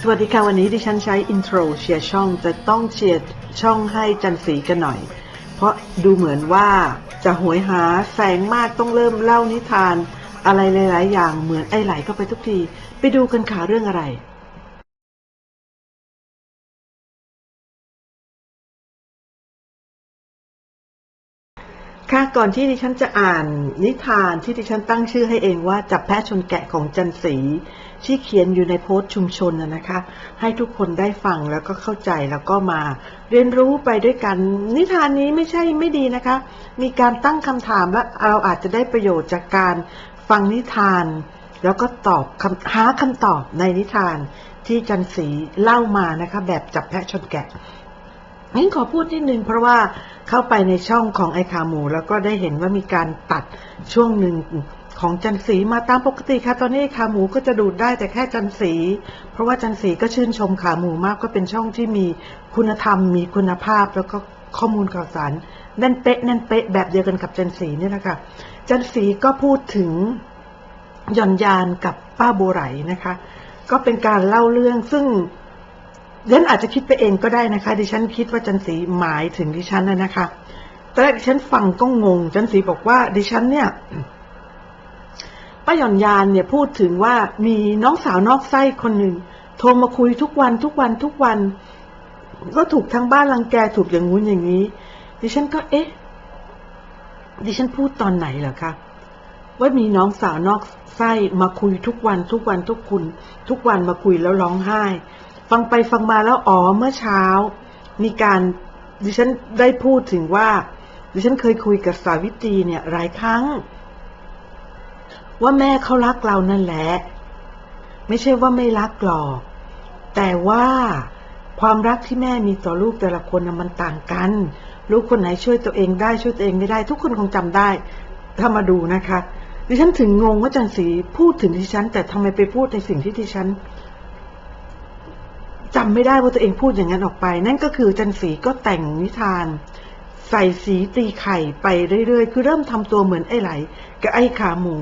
สวัสดีค่ะ วันนี้ดิฉันใช้อินโทรเชียร์ช่องจะต้องเชียร์ช่องให้จันสีกันหน่อย เพราะดูเหมือนว่าจะหวยหาแสงมากต้องเริ่มเล่านิทาน อะไรหลาย ๆ อย่างเหมือนไอ้ไหลเข้าไปทุกที ไปดูกันค่ะเรื่องอะไร ค่ะก่อนที่ดิฉันจะอ่านนิทานที่ดิฉันตั้งชื่อให้เองว่าจับแพะชนแกะของจันสี ที่เขียนอยู่ในโพสต์ชุมชนนะคะ ให้ทุกคนได้ฟังแล้วก็เข้าใจแล้วก็มา เรียนรู้ไปด้วยกัน นิทานนี้ไม่ใช่ไม่ดีนะคะ มีการตั้งคำถามและเราอาจจะได้ประโยชน์จากการฟังนิทาน แล้วก็ตอบหาคำตอบในนิทานที่จันสีเล่ามานะคะ แบบจับแพะชนแกะงั้นขอพูดนิดนึงเพราะว่าเข้าไปในช่องของไอขาหมู แล้วก็ได้เห็นว่ามีการตัดช่วงหนึ่ง ของจันสีมาตามปกติค่ะ ตอนนี้ขาหมูก็จะดูดได้แต่แค่จันสี เพราะว่าจันสีก็ชื่นชมขาหมูมากก็เป็นช่องที่มีคุณธรรม มีคุณภาพแล้วก็ข้อมูลข่าวสารแน่นเป๊ะแน่นเป๊ะแบบเดียวกันกับจันสีนี่แหละค่ะ จันสีก็พูดถึงหย่อนยานกับป้าโบไหลนะคะ ก็เป็นการเล่าเรื่องซึ่งดิฉันอาจจะคิดไปเองก็ได้นะคะ ดิฉันคิดว่าจันสีหมายถึงดิฉันนะนะคะตอนแรกดิฉันฟังก็งง จันสีบอกว่าดิฉันเนี่ย ป้าหย่อนยานเนี่ยพูดถึงว่ามีน้องสาวนอกไส้คนหนึ่งโทรมาคุยทุกวันทุกวันทุกวัน ก็ถูกทั้งบ้านรังแกถูกอย่างงู้นอย่างนี้ ดิฉันก็เอ๊ะ ดิฉันพูดตอนไหนเหรอคะว่ามีน้องสาวนอกไส้มาคุยทุกวันทุกวันทุกคุณ ทุกวันมาคุยแล้วร้องไห้ ฟังไปฟังมาแล้วอ๋อเมื่อเช้า มีการดิฉันได้พูดถึงว่า ดิฉันเคยคุยกับสาวิตรีเนี่ยหลายครั้ง ว่าแม่เขารักเรานั่นแหละ ไม่ใช่ว่าไม่รักหรอก แต่ว่าความรักที่แม่มีต่อลูกแต่ละคนนะมันต่างกัน ลูกคนไหนช่วยตัวเองได้ช่วยตัวเองไม่ได้ ทุกคนคงจำได้ ถ้ามาดูนะคะ ดิฉันถึงงงว่าจันสีพูดถึงดิฉัน แต่ทำไมไปพูดในสิ่งที่ดิฉันจำไม่ได้ว่าตัวเองพูดอย่างนั้นออกไป นั่นก็คือจันสีก็แต่งนิทาน ใส่สีตีไข่ไปเรื่อยๆ คือเริ่มทำตัวเหมือนไอ้ไหลกับไอ้ขาหมู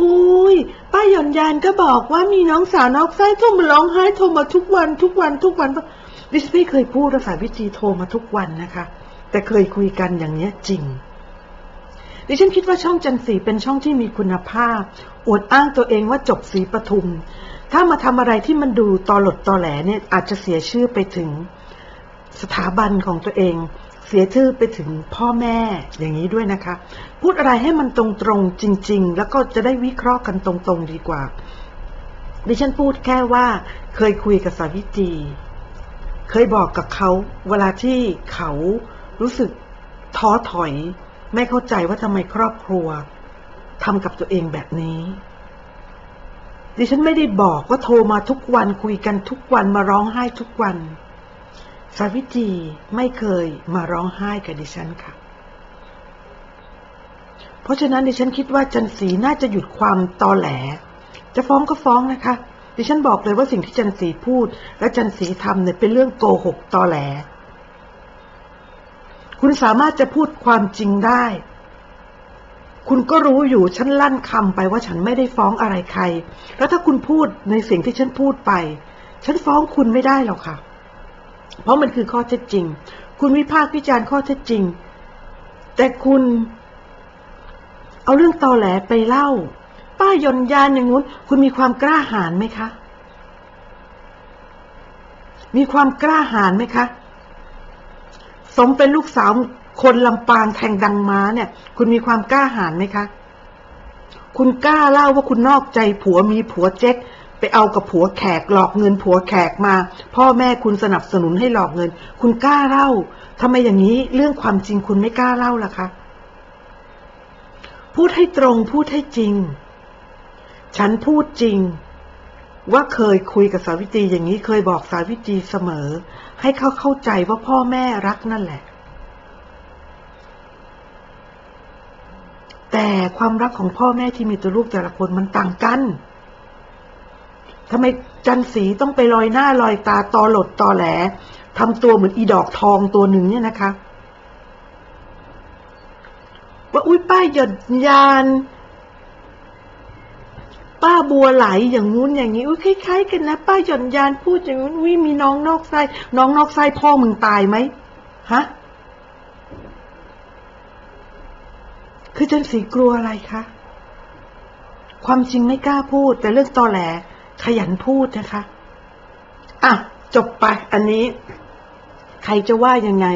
อุ้ยป้าหย่อนยานก็บอกว่ามีน้องสาวนอกไส้โทรมาร้องไห้โทรมาทุกวันทุกวันทุกวันดิฉันไม่เคยพูดภาษาวิจีโทรมาทุกวันนะคะ แต่เคยคุยกันอย่างเนี้ยจริง ดิฉันคิดว่าช่องจันสีเป็นช่องที่มีคุณภาพ อวดอ้างตัวเองว่าจบสีปทุม ถ้ามาทำอะไรที่มันดูตอหลดตอแหลเนี่ยอาจจะเสียชื่อไปถึงสถาบันของตัวเอง เสียชื่อไปถึงพ่อแม่อย่างนี้ด้วยนะคะ พูดอะไรให้มันตรงๆจริง ๆ แล้วก็จะได้วิเคราะห์กันตรงๆดีกว่า ดิฉันพูดแค่ว่าเคยคุยกับสาวิตีเคยบอกกับเขาเวลาที่เขารู้สึกท้อถอย ไม่เข้าใจว่าทำไมครอบครัวทำกับตัวเองแบบนี้ ดิฉันไม่ได้บอกว่าโทรมาทุกวันคุยกันทุกวันมาร้องไห้ทุกวัน สาวิตรีไม่เคยมาร้องไห้กับดิฉันค่ะ เพราะฉะนั้นดิฉันคิดว่าจันสีน่าจะหยุดความตอแหล จะฟ้องก็ฟ้องนะคะ ดิฉันบอกเลยว่าสิ่งที่จันสีพูด และจันสีทำเนี่ยเป็นเรื่องโกหกตอแหล คุณสามารถจะพูดความจริงได้ คุณก็รู้อยู่ฉันลั่นคำไปว่าฉันไม่ได้ฟ้องอะไรใคร แล้วถ้าคุณพูดในสิ่งที่ฉันพูดไป ฉันฟ้องคุณไม่ได้หรอกค่ะ เพราะมันคือข้อเท็จจริง คุณวิพากษ์วิจารณ์ข้อเท็จจริง แต่คุณเอาเรื่องตอแหลไปเล่า ป้ายนยานอย่างงู้น คุณมีความกล้าหาญไหมคะ มีความกล้าหาญไหมคะ สมเป็นลูกสาวคนลำปางแทงดังม้าเนี่ย คุณมีความกล้าหาญไหมคะ คุณกล้าเล่าว่าคุณนอกใจผัวมีผัวเจ๊ก ไปเอากับผัวแขกหลอกเงินผัวแขกมา พ่อแม่คุณสนับสนุนให้หลอกเงิน คุณกล้าเล่าทำไมอย่างนี้เรื่องความจริงคุณไม่กล้าเล่าล่ะคะ พูดให้ตรงพูดให้จริง ฉันพูดจริง ว่าเคยคุยกับสาวิตรีอย่างนี้เคยบอกสาวิตรีเสมอ ให้เขาเข้าใจว่าพ่อแม่รักนั่นแหละ แต่ความรักของพ่อแม่ที่มีตัวลูกแต่ละคนมันต่างกัน ทำไมจันสีต้องไปลอยหน้าลอยตาตอหลดตอแหลทำตัวเหมือนอีดอกทองตัวหนึ่งเนี่ยนะคะ ว่าอุ้ยป้ายหยดยาน ป้าบัวไหลอย่างงู้นอย่างนี้อุ้ยคล้ายๆกันนะป้าหย่อนยานพูดอย่างงู้นอุ้ยมีน้องนอกไส้น้องนอกไส้พ่อมึงตายไหมฮะคือจันสีกลัวอะไรคะความจริงไม่กล้าพูด แต่เรื่องตอแหล ขยันพูดนะคะอะจบไปอันนี้ ใครจะว่ายังไง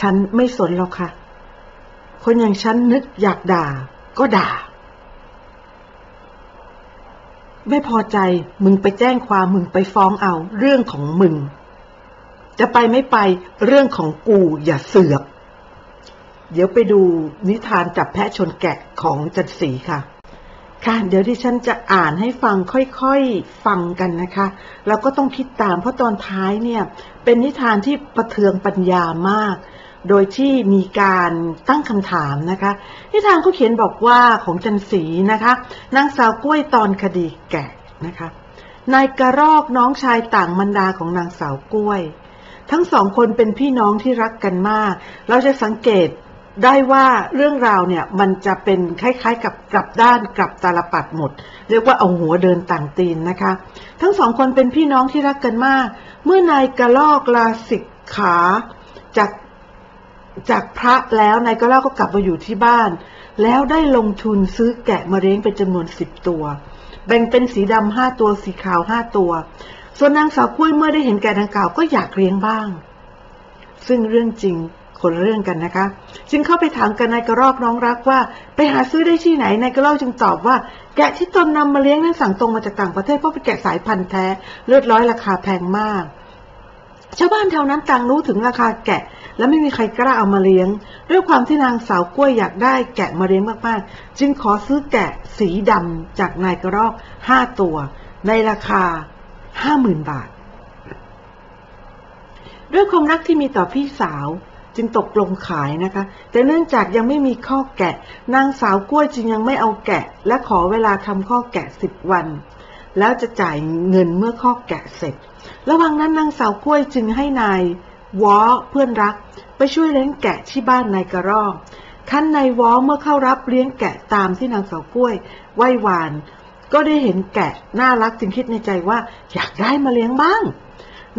ฉันไม่สนหรอกค่ะ คนอย่างฉันนึกอยากด่า ก็ด่า ไม่พอใจมึงไปแจ้งความมึงไปฟ้องเอา เรื่องของมึง จะไปไม่ไปเรื่องของกูอย่าเสือก เดี๋ยวไปดูนิทานจับแพะชนแกะของจันสีค่ะ ค่ะ เดี๋ยวที่ฉันจะอ่านให้ฟังค่อยๆฟังกันนะคะ แล้วก็ต้องคิดตามเพราะตอนท้ายเนี่ย เป็นนิทานที่ประเทืองปัญญามาก โดยที่มีการตั้งคำถามนะคะ นิทานเขาเขียนบอกว่าของจันสีนะคะนางสาวกล้วยตอนคดีแกะนะคะนายกระรอกน้องชายต่างมันดาของนางสาวกล้วย ทั้งสองคนเป็นพี่น้องที่รักกันมาก เราจะสังเกต ได้ว่าเรื่องราวเนี่ยมันจะเป็นคล้ายๆ กับกลับด้านกลับตาลปัดหมด เรียกว่าเอาหัวเดินต่างตีนนะคะ ทั้งสองคนเป็นพี่น้องที่รักกันมาก เมื่อนายกระลอกลาสิกขาจากจากพระแล้วนายกระลอกก็กลับมาอยู่ที่บ้าน แล้วได้ลงทุนซื้อแกะมาเลี้ยงเป็นจำนวนสิบตัว แบ่งเป็นสีดำห้าตัวสีขาวห้าตัว ส่วนนางสาวกล้วยเมื่อได้เห็นแกะดังกล่าวก็อยากเลี้ยงบ้าง ซึ่งเรื่องจริง คนเรื่องกันนะคะ จึงเข้าไปถามกันนายกระรอกน้องรักว่า ไปหาซื้อได้ที่ไหนนายกระรอกจึงตอบว่า แกะที่ตนนำมาเลี้ยงนั้นสั่งตรงมาจากต่างประเทศเพราะเป็นแกะสายพันธุ์แท้เลือดร้อยราคาแพงมากชาวบ้านแถวนั้นต่างรู้ถึงราคาแกะ และไม่มีใครกล้าเอามาเลี้ยง ด้วยความที่นางสาวกล้วยอยากได้แกะมาเลี้ยงมากๆ จึงขอซื้อแกะสีดำจากนายกระรอกห้าตัว ในราคาห้าหมื่นบาท ด้วยความรักที่มีต่อพี่สาว จึงตกลงขายนะคะ แต่เนื่องจากยังไม่มีข้อแกะ นางสาวกล้วยจึงยังไม่เอาแกะ และขอเวลาทำข้อแกะสิบวัน แล้วจะจ่ายเงินเมื่อข้อแกะเสร็จ ระหว่างนั้นนางสาวกล้วยจึงให้นายวอเพื่อนรัก ไปช่วยเลี้ยงแกะที่บ้านนายกระรอกขั้นนายวอเมื่อเข้ารับเลี้ยงแกะตามที่นางสาวกล้วยไหว้วาน ก็ได้เห็นแกะน่ารักจึงคิดในใจว่า อยากได้มาเลี้ยงบ้าง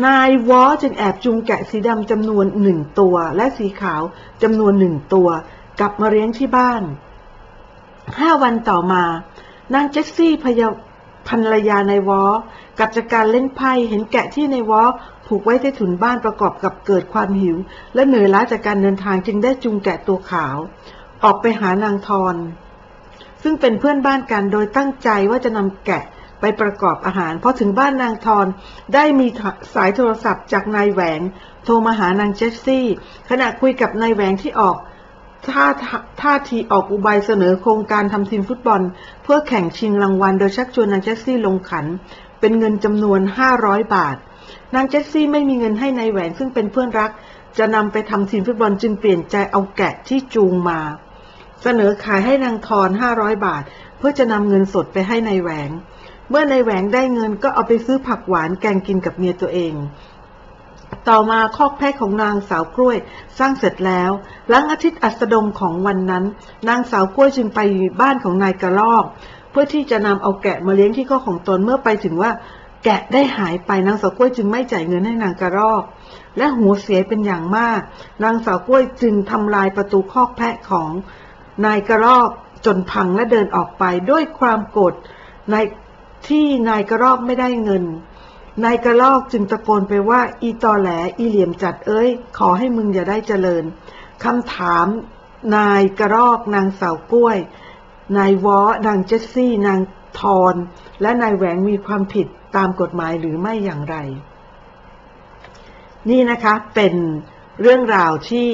นายวอจึงแอบจูงแกะสีดำจำนวนหนึ่งตัว และสีขาวจำนวนหนึ่งตัว กลับมาเลี้ยงที่บ้าน ห้าวันต่อมา นางเจสซี่พยาภรรยานายวอกลับจากการเล่นไพ่เห็นแกะที่นายวอผูกไว้ใต้ถุนบ้านประกอบกับเกิดความหิว และเหนื่อยล้าจากการเดินทางจึงได้จูงแกะตัวขาว ออกไปหานางทรซึ่งเป็นเพื่อนบ้านกันโดยตั้งใจว่าจะนำแกะ ไปประกอบอาหารพอถึงบ้านนางทรได้มีสายโทรศัพท์จากนายแหวง โทรมาหานางเจสซี่ ขณะคุยกับนายแหวงที่ออกท่าท่าทีออกอุบายเสนอโครงการทำทีมฟุตบอล เพื่อแข่งชิงรางวัลโดยชักชวนนางเจสซี่ลงขัน เป็นเงินจำนวน 500 บาท นางเจสซี่ไม่มีเงินให้นายแหวงซึ่งเป็นเพื่อนรัก จะนำไปทำทีมฟุตบอลจึงเปลี่ยนใจเอาแกะที่จูงมา เสนอขายให้นางทร500 บาท เพื่อจะนำเงินสดไปให้นายแหวง เมื่อนายแหวงได้เงินก็เอาไปซื้อผักหวานแกงกินกับเมียตัวเอง ต่อมาคอกแพะของนางสาวกล้วยสร้างเสร็จแล้ว หลังอาทิตย์อัสดงของวันนั้น นางสาวกล้วยจึงไปบ้านของนายกระลอก เพื่อที่จะนำเอาแกะมาเลี้ยงที่ข้อของตนเมื่อไปถึงว่าแกะได้หายไปนางสาวกล้วยจึงไม่จ่ายเงินให้นางกระรอก และหัวเสียเป็นอย่างมาก นางสาวกล้วยจึงทำลายประตูคอกแพะของนายกระรอกจนพังและเดินออกไปด้วยความโกรธใน ที่นายกระรอกไม่ได้เงิน นายกระลอกจึงตะโกนไปว่า อีตอแหล อีเหลี่ยมจัดเอ้ย ขอให้มึงอย่าได้เจริญคำถาม นายกระรอกนางสาวกล้วย นายวอนางเจสซี่ นางทอนและนายแหวงมีความผิดตามกฎหมายหรือไม่อย่างไร นี่นะคะเป็นเรื่องราวที่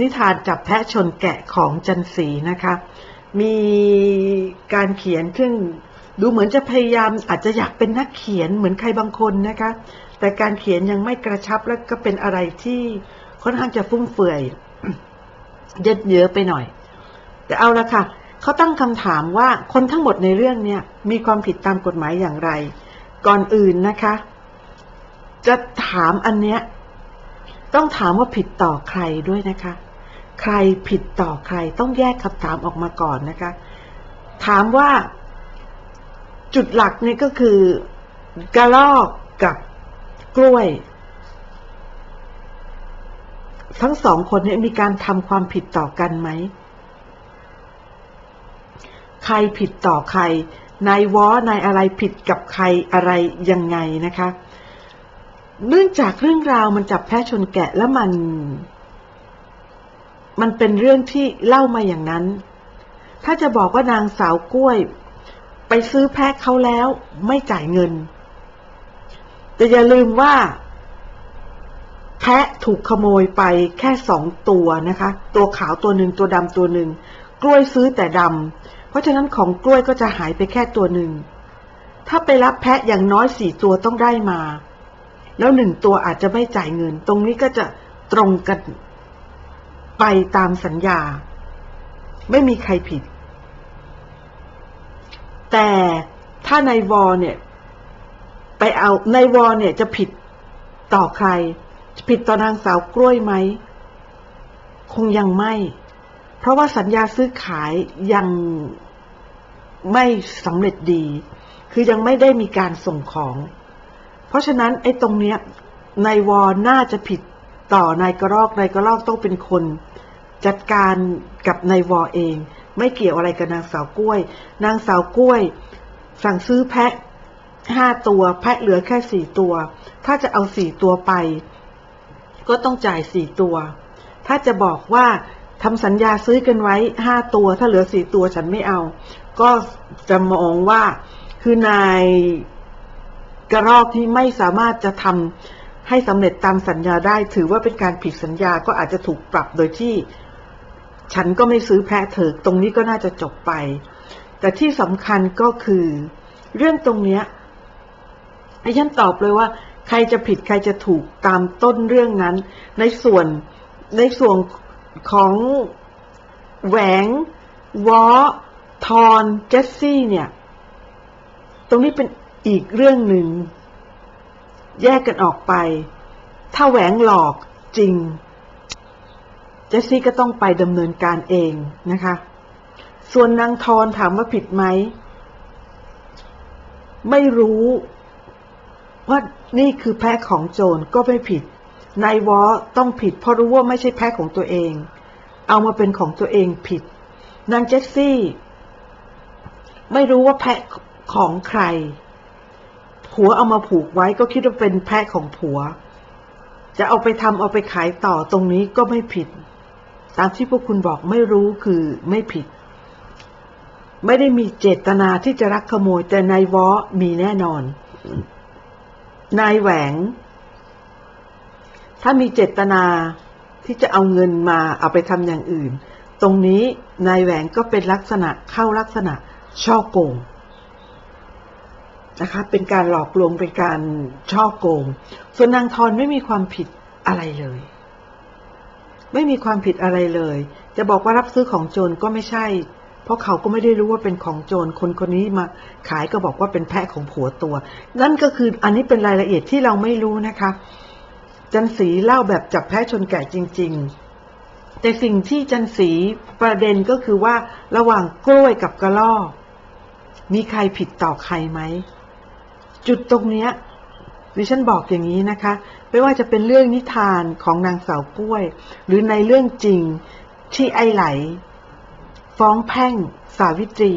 นิทานจับแพะชนแกะของจันสีนะคะ มีการเขียนซึ่ง ดูเหมือนจะพยายามอาจจะอยากเป็นนักเขียนเหมือนใครบางคนนะคะ แต่การเขียนยังไม่กระชับและก็เป็นอะไรที่ค่อนข้างจะฟุ่มเฟือยเย็ดเยอะไปหน่อย แต่เอาละค่ะเขาตั้งคำถามว่าคนทั้งหมดในเรื่องเนี้ยมีความผิดตามกฎหมายอย่างไร ก่อนอื่นนะคะ จะถามอันเนี้ยต้องถามว่าผิดต่อใครด้วยนะคะ ใครผิดต่อใครต้องแยกคำถามออกมาก่อนนะคะ ถามว่า จุดหลักเนี่ยก็คือกระรอกกับกล้วย ทั้งสองคนเนี่ยมีการทำความผิดต่อกันไหม ใครผิดต่อใคร นายวอนายอะไรผิดกับใครอะไรยังไงนะคะ เนื่องจากเรื่องราวมันจับแพะชนแกะแล้วมัน มันเป็นเรื่องที่เล่ามาอย่างนั้น ถ้าจะบอกว่านางสาวกล้วย ไปซื้อแพะเขาแล้วไม่จ่ายเงิน แต่อย่าลืมว่าแพะถูกขโมยไปแค่สองตัวนะคะ ตัวขาวตัวหนึ่งตัวดำตัวหนึ่งกล้วยซื้อแต่ดำเพราะฉะนั้นของกล้วยก็จะหายไปแค่ตัวหนึ่งถ้าไปรับแพะอย่างน้อยสี่ตัวต้องได้มา แล้วหนึ่งตัวอาจจะไม่จ่ายเงิน ตรงนี้ก็จะตรงกันไปตามสัญญา ไม่มีใครผิด แต่ถ้าในวอเนี่ย ไปเอาในวอเนี่ยจะผิดต่อใครผิดต่อนางสาวกล้วยไหม คงยังไม่ เพราะว่าสัญญาซื้อขายยังไม่สำเร็จดี คือยังไม่ได้มีการส่งของ เพราะฉะนั้นไอ้ตรงเนี้ยนายวอน่าจะผิดต่อนายกระรอกนายกระรอกต้องเป็นคน จัดการกับนายวอเอง ไม่เกี่ยวอะไรกับนางสาวกล้วย นางสาวกล้วย สั่งซื้อแพะห้าตัวแพะเหลือแค่สี่ตัว ถ้าจะเอาสี่ตัวไป ก็ต้องจ่ายสี่ตัว ถ้าจะบอกว่าทำสัญญาซื้อกันไว้ห้าตัว ถ้าเหลือสี่ตัวฉันไม่เอา ก็จะมองว่าคือนายกระรอกที่ไม่สามารถจะทำให้สำเร็จตามสัญญาได้ ถือว่าเป็นการผิดสัญญาก็อาจจะถูกปรับโดยที่ ฉันก็ไม่ซื้อแพะเถิกตรงนี้ก็น่าจะจบไป แต่ที่สำคัญก็คือ เรื่องตรงเนี้ยไอ้ฉันตอบเลยว่า ใครจะผิดใครจะถูกตามต้นเรื่องนั้น ในส่วนในส่วนของแหวงวอทอนเจสซี่เนี่ย ตรงนี้เป็นอีกเรื่องหนึ่ง แยกกันออกไป ถ้าแหวงหลอกจริง จสซี่ก็ต้องไปดำเนินการเองนะคะ ส่วนนางทอนถามว่าผิดไหม ไม่รู้ว่านี่คือแพ้ของโจรก็ไม่ผิด นายวอต้องผิด เพราะรู้ว่าไม่ใช่แพ้ของตัวเอง เอามาเป็นของตัวเองผิด นางเจสซี่ ไม่รู้ว่าแพะของใคร ผัวเอามาผูกไว้ก็คิดว่าเป็นแพะของผัว จะเอาไปทำเอาไปขายต่อตรงนี้ก็ไม่ผิด ตามที่พวกคุณบอกไม่รู้คือไม่ผิด ไม่ได้มีเจตนาที่จะรักขโมย แต่นายวอมีแน่นอน นายแหวง ถ้ามีเจตนาที่จะเอาเงินมาเอาไปทำอย่างอื่น ตรงนี้นายแหวงก็เป็นลักษณะเข้าลักษณะช่อโกงนะคะเป็นการหลอกลวงเป็นการช่อโกง ส่วนนางทอนไม่มีความผิดอะไรเลย ไม่มีความผิดอะไรเลย จะบอกว่ารับซื้อของโจรก็ไม่ใช่ เพราะเขาก็ไม่ได้รู้ว่าเป็นของโจรคนคนนี้มาขายก็บอกว่าเป็นแพะของผัวตัว นั่นก็คืออันนี้เป็นรายละเอียดที่เราไม่รู้นะคะ จันสีเล่าแบบจับแพะชนแกะจริง ๆ แต่สิ่งที่จันสีประเด็นก็คือว่าระหว่างกล้วยกับกระลอกมีใครผิดต่อใครไหมจุดตรงเนี้ย ดิฉันบอกอย่างนี้นะคะ ไม่ว่าจะเป็นเรื่องนิทานของนางสาวกล้วย หรือในเรื่องจริงที่ไอไหล ฟ้องแพ่ง สาวิตรี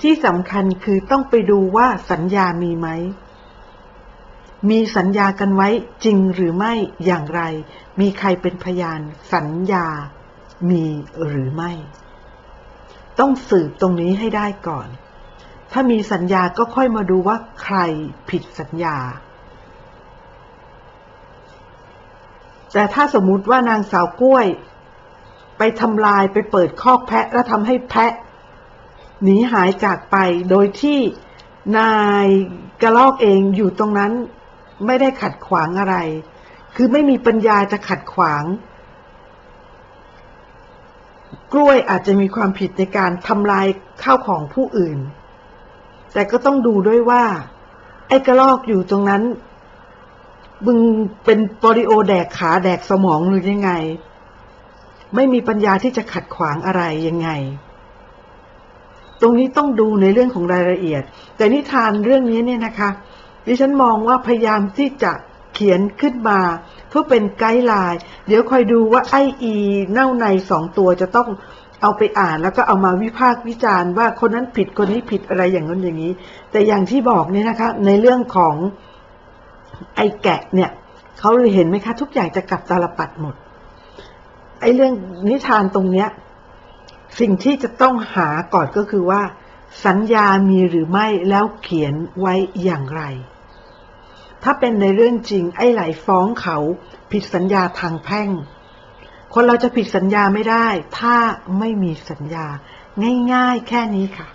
ที่สำคัญคือต้องไปดูว่าสัญญามีไหม มีสัญญากันไว้จริงหรือไม่อย่างไร มีใครเป็นพยานสัญญามีหรือไม่ ต้องสืบตรงนี้ให้ได้ก่อน ถ้ามีสัญญาก็ค่อยมาดูว่าใครผิดสัญญา แต่ถ้าสมมุติว่านางสาวกล้วย ไปทำลายไปเปิดคอกแพะแล้วทำให้แพะ หนีหายจากไปโดยที่นายกระลอกเองอยู่ตรงนั้นไม่ได้ขัดขวางอะไร คือไม่มีปัญญาจะขัดขวาง กล้วยอาจจะมีความผิดในการทำลายข้าวของผู้อื่น แต่ก็ต้องดูด้วยว่า ไอ้กระลอกอยู่ตรงนั้น มึงเป็นปริโอแดกขาแดกสมองหรือยังไง ไม่มีปัญญาที่จะขัดขวางอะไรยังไง ตรงนี้ต้องดูในเรื่องของรายละเอียด แต่นิทานเรื่องนี้เนี่ยนะคะ ดิฉันมองว่าพยายามที่จะเขียนขึ้นมาเพื่อเป็นไกด์ไลน์ เดี๋ยวคอยดูว่าไออี เน่าในสองตัวจะต้อง เอาไปอ่านแล้วก็เอามาวิพากษ์วิจารณ์ว่าคนนั้นผิดคนนี้ผิดอะไรอย่างนั้นอย่างนี้ แต่อย่างที่บอกเนี่ยนะคะ ในเรื่องของไอแกะเนี่ยเขาเห็นไหมคะ ทุกอย่างจะกลับตาลปัดหมด ไอเรื่องนิทานตรงเนี้ย สิ่งที่จะต้องหาก่อนก็คือว่า สัญญามีหรือไม่แล้วเขียนไว้อย่างไร ถ้าเป็นในเรื่องจริง ไอ้ไหลฟ้องเขาผิดสัญญาทางแพ่ง คนเราจะผิดสัญญาไม่ได้ ถ้าไม่มีสัญญา ง่ายๆ แค่นี้ค่ะ